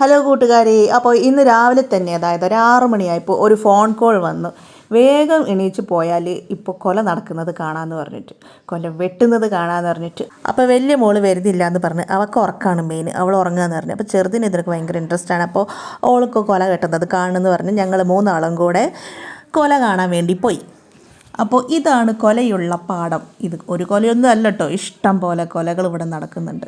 Hello കൂട്ടുകാരെ അപ്പോൾ ഇന്ന് രാവിലെ തന്നെ അതായത് ഒരു ആറു മണിയായപ്പോൾ ഒരു ഫോൺ കോൾ വന്നു. വേഗം എണീച്ച് പോയാൽ ഇപ്പോൾ കൊല നടക്കുന്നത് കാണാമെന്ന് പറഞ്ഞിട്ട് കൊല വെട്ടുന്നത് കാണാമെന്ന് പറഞ്ഞിട്ട്. അപ്പോൾ വലിയ മോൾ വരുന്നില്ല എന്ന് പറഞ്ഞ് അവൾക്ക് ഉറക്കാണ് മെയിൻ അവൾ ഉറങ്ങാന്ന് പറഞ്ഞു. അപ്പോൾ ചെറുതിന് ഇതിനൊക്കെ ഭയങ്കര ഇൻട്രസ്റ്റ് ആണ്. അപ്പോൾ അവൾക്ക് കൊല കെട്ടുന്നത് കാണുമെന്ന് പറഞ്ഞ് ഞങ്ങൾ മൂന്നാളും കൂടെ കൊല കാണാൻ വേണ്ടി പോയി. അപ്പോൾ ഇതാണ് കൊലയുള്ള പാടം ഇത് ഒരു കൊലയൊന്നും അല്ല കേട്ടോ. ഇഷ്ടം പോലെ കൊലകൾ ഇവിടെ നടക്കുന്നുണ്ട്.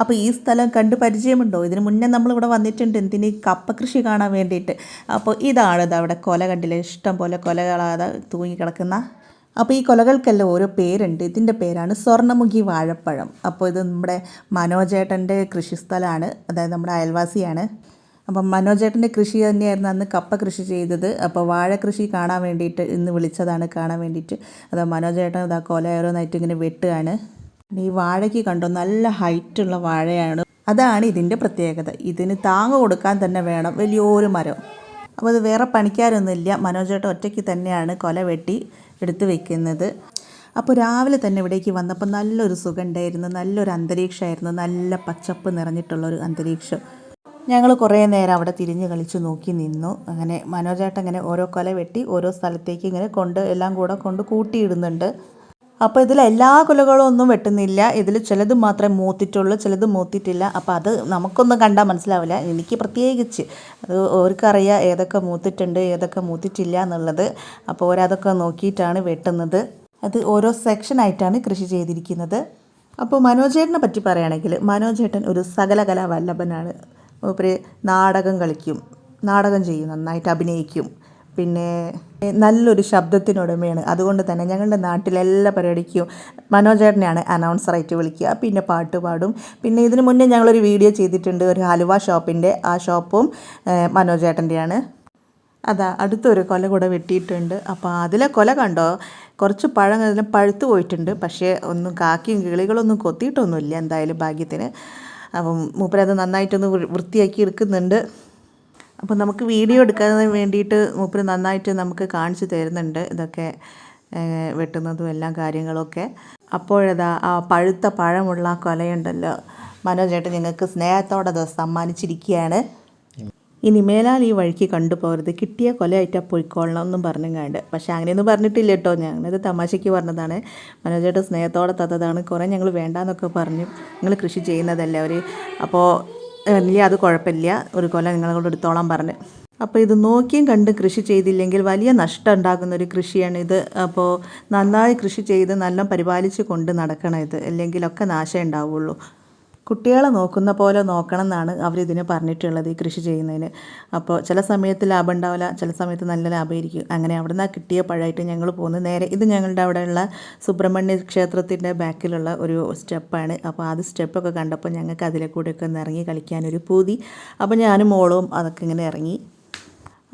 അപ്പോൾ ഈ സ്ഥലം കണ്ട് പരിചയമുണ്ടോ? ഇതിന് മുന്നേ നമ്മളിവിടെ വന്നിട്ടുണ്ട്. എന്തിന്? കപ്പ കൃഷി കാണാൻ വേണ്ടിയിട്ട്. അപ്പോൾ ഇതാണ് ഇത് അവിടെ കൊല കണ്ടില്ലേ? ഇഷ്ടം പോലെ കൊലകളാതെ തൂങ്ങിക്കിടക്കുന്ന അപ്പോൾ ഈ കൊലകൾക്കെല്ലാം ഓരോ പേരുണ്ട്. ഇതിന്റെ പേരാണ് സ്വർണമുഖി വാഴപ്പഴം. അപ്പോൾ ഇത് നമ്മുടെ മനോജേട്ടന്റെ കൃഷിസ്ഥലമാണ് അതായത് നമ്മുടെ അയൽവാസിയാണ്. അപ്പം മനോജേട്ടന്റെ കൃഷി തന്നെയായിരുന്നു അന്ന് കപ്പ കൃഷി ചെയ്തത്. അപ്പോൾ വാഴ കൃഷി കാണാൻ വേണ്ടിയിട്ട് ഇന്ന് വിളിച്ചതാണ് കാണാൻ വേണ്ടിയിട്ട്. അത് മനോജേട്ടൻ ഇതാ കൊല ഓരോന്നായിട്ട് ഇങ്ങനെ വെട്ടുകയാണ്. ഈ വാഴയ്ക്ക് കണ്ടോ? നല്ല ഹൈറ്റുള്ള വാഴയാണ്. അതാണ് ഇതിന്റെ പ്രത്യേകത. ഇതിന് താങ്ങ് കൊടുക്കാൻ തന്നെ വേണം വലിയൊരു മരം. അപ്പോൾ അത് വേറെ പണിക്കാരൊന്നുമില്ല. മനോജേട്ട ഒറ്റയ്ക്ക് തന്നെയാണ് കൊല വെട്ടി എടുത്തു വെക്കുന്നത്. അപ്പോൾ രാവിലെ തന്നെ ഇവിടേക്ക് വന്നപ്പോൾ നല്ലൊരു സുഖം ഉണ്ടായിരുന്നു നല്ലൊരു അന്തരീക്ഷമായിരുന്നു. നല്ല പച്ചപ്പ് നിറഞ്ഞിട്ടുള്ളൊരു അന്തരീക്ഷം. ഞങ്ങൾ കുറേ നേരം അവിടെ തിരിഞ്ഞ് കളിച്ച് നോക്കി നിന്നു. അങ്ങനെ മനോജേട്ടൻ ഇങ്ങനെ ഓരോ കൊല വെട്ടി ഓരോ സ്ഥലത്തേക്ക് ഇങ്ങനെ കൊണ്ട് എല്ലാം കൂടെ കൊണ്ട് കൂട്ടിയിടുന്നുണ്ട്. അപ്പോൾ ഇതിൽ എല്ലാ കുലകളും ഒന്നും വെട്ടുന്നില്ല. ഇതിൽ ചിലത് മാത്രമേ മൂത്തിട്ടുള്ളൂ ചിലത് മൂത്തിട്ടില്ല. അപ്പോൾ അത് നമുക്കൊന്നും കണ്ടാൽ മനസ്സിലാവില്ല. എനിക്ക് പ്രത്യേകിച്ച് അത് അവർക്കറിയാം ഏതൊക്കെ മൂത്തിട്ടുണ്ട് ഏതൊക്കെ മൂത്തിട്ടില്ല എന്നുള്ളത്. അപ്പോൾ ഓരോതൊക്കെ നോക്കിയിട്ടാണ് വെട്ടുന്നത്. അത് ഓരോ സെക്ഷനായിട്ടാണ് കൃഷി ചെയ്തിരിക്കുന്നത്. അപ്പോൾ മനോജേട്ടനെ പറ്റി പറയുകയാണെങ്കിൽ മനോജേട്ടൻ ഒരു സകലകലാ വല്ലഭനാണ്. മൂപ്പര് നാടകം കളിക്കും നാടകം ചെയ്യും നന്നായിട്ട് അഭിനയിക്കും. പിന്നെ നല്ലൊരു ശബ്ദത്തിനുടമയാണ്. അതുകൊണ്ട് തന്നെ ഞങ്ങളുടെ നാട്ടിലെ എല്ലാ പരിപാടിക്കും മനോജേട്ടനെയാണ് അനൗൺസറായിട്ട് വിളിക്കുക. പിന്നെ പാട്ട് പാടും. പിന്നെ ഇതിനു മുന്നേ ഞങ്ങളൊരു വീഡിയോ ചെയ്തിട്ടുണ്ട്. ഒരു ഹലുവ ഷോപ്പിന്റെ. ആ ഷോപ്പും മനോജേട്ടന്റെയാണ് അതാ അടുത്തൊരു കൊല കൂടെ വെട്ടിയിട്ടുണ്ട്. അപ്പോൾ അതിലെ കൊല കണ്ടോ? കുറച്ച് പഴം അതിൽ പഴുത്തു പോയിട്ടുണ്ട്. പക്ഷേ ഒന്നും കാക്കിയും കിളികളൊന്നും കൊത്തിയിട്ടൊന്നുമില്ല എന്തായാലും ഭാഗ്യത്തിന്. അപ്പം മൂപ്പരത് നന്നായിട്ടൊന്ന് വൃത്തിയാക്കി എടുക്കുന്നുണ്ട്. അപ്പോൾ നമുക്ക് വീഡിയോ എടുക്കാൻ വേണ്ടിയിട്ട് മൂപ്പര് നന്നായിട്ട് നമുക്ക് കാണിച്ചു തരുന്നുണ്ട് ഇതൊക്കെ വെട്ടുന്നതും എല്ലാ കാര്യങ്ങളൊക്കെ. അപ്പോഴതാ ആ പഴുത്ത പഴമുള്ള കൊലയുണ്ടല്ലോ. മനോജേട്ടൻ നിങ്ങൾക്ക് സ്നേഹത്തോടെ അത് സമ്മാനിച്ചിരിക്കുകയാണ്. ഇനി മേലാൽ ഈ വഴിക്ക് കണ്ടുപോകരുത്. കിട്ടിയ കൊലയായിട്ടാ പോയിക്കോളണം എന്നും പറഞ്ഞുങ്ങാണ്ട്. പക്ഷേ അങ്ങനെയൊന്നും പറഞ്ഞിട്ടില്ല കേട്ടോ. ഞങ്ങളത് തമാശയ്ക്ക് പറഞ്ഞതാണ്. മനോജേട്ടൻ സ്നേഹത്തോടെ തത്തതാണ് കുറേ ഞങ്ങൾ വേണ്ടാന്നൊക്കെ പറഞ്ഞു. നിങ്ങൾ കൃഷി ചെയ്യുന്നതല്ലേ അവർ അപ്പോൾ ഇല്ല അത് കുഴപ്പമില്ല. ഒരു കൊല നിങ്ങളോട് എടുത്തോളാൻ പറഞ്ഞ്. അപ്പോൾ ഇത് നോക്കിയും കണ്ട് കൃഷി ചെയ്തില്ലെങ്കിൽ വലിയ നഷ്ടം ഉണ്ടാകുന്ന ഒരു കൃഷിയാണ് ഇത്. അപ്പോൾ നന്നായി കൃഷി ചെയ്ത് നല്ല പരിപാലിച്ച് കൊണ്ട് നടക്കണം ഇത്. ഇല്ലെങ്കിലൊക്കെ നാശം ഉണ്ടാവുള്ളൂ. കുട്ടികളെ നോക്കുന്ന പോലെ നോക്കണം എന്നാണ് അവരിതിന് പറഞ്ഞിട്ടുള്ളത് ഈ കൃഷി ചെയ്യുന്നതിന്. അപ്പോൾ ചില സമയത്ത് ലാഭം ഉണ്ടാവില്ല ചില സമയത്ത് നല്ല ലാഭമായിരിക്കും. അങ്ങനെ അവിടെ നിന്ന് കിട്ടിയ പഴമായിട്ട് ഞങ്ങൾ പോകുന്നത് നേരെ ഇത് ഞങ്ങളുടെ അവിടെയുള്ള സുബ്രഹ്മണ്യ ക്ഷേത്രത്തിന്റെ ബാക്കിലുള്ള ഒരു സ്റ്റെപ്പാണ്. അപ്പോൾ അത് സ്റ്റെപ്പൊക്കെ കണ്ടപ്പോൾ ഞങ്ങൾക്ക് അതിലെ കൂടെയൊക്കെ ഒന്ന് ഇറങ്ങി കളിക്കാനൊരു പൂതി. അപ്പോൾ ഞാനും മോളും അതൊക്കെ ഇങ്ങനെ ഇറങ്ങി.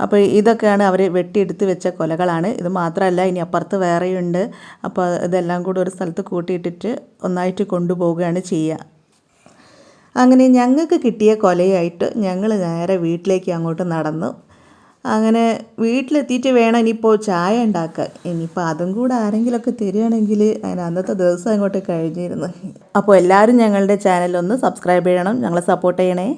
അപ്പോൾ ഇതൊക്കെയാണ് അവർ വെട്ടിയെടുത്ത് വെച്ച കൊലകളാണ്. ഇത് മാത്രമല്ല ഇനി അപ്പുറത്ത് വേറെയുണ്ട്. അപ്പോൾ ഇതെല്ലാം കൂടി ഒരു സ്ഥലത്ത് കൂട്ടിയിട്ടിട്ട് ഒന്നായിട്ട് കൊണ്ടുപോവുകയാണ് ചെയ്യുക. അങ്ങനെ ഞങ്ങൾക്ക് കിട്ടിയ കൊലയായിട്ട് ഞങ്ങൾ നേരെ വീട്ടിലേക്ക് അങ്ങോട്ട് നടന്നു. അങ്ങനെ വീട്ടിലെത്തിയിട്ട് വേണം ഇനിയിപ്പോൾ ചായ ഉണ്ടാക്കാൻ. ഇനിയിപ്പോൾ അതും കൂടെ ആരെങ്കിലുമൊക്കെ തരികയാണെങ്കിൽ അതിന് അന്നത്തെ ദിവസം അങ്ങോട്ട് കഴിഞ്ഞിരുന്നു. അപ്പോൾ എല്ലാവരും ഞങ്ങളുടെ ചാനലൊന്ന് സബ്സ്ക്രൈബ് ചെയ്യണം. ഞങ്ങളെ സപ്പോർട്ട് ചെയ്യണേ.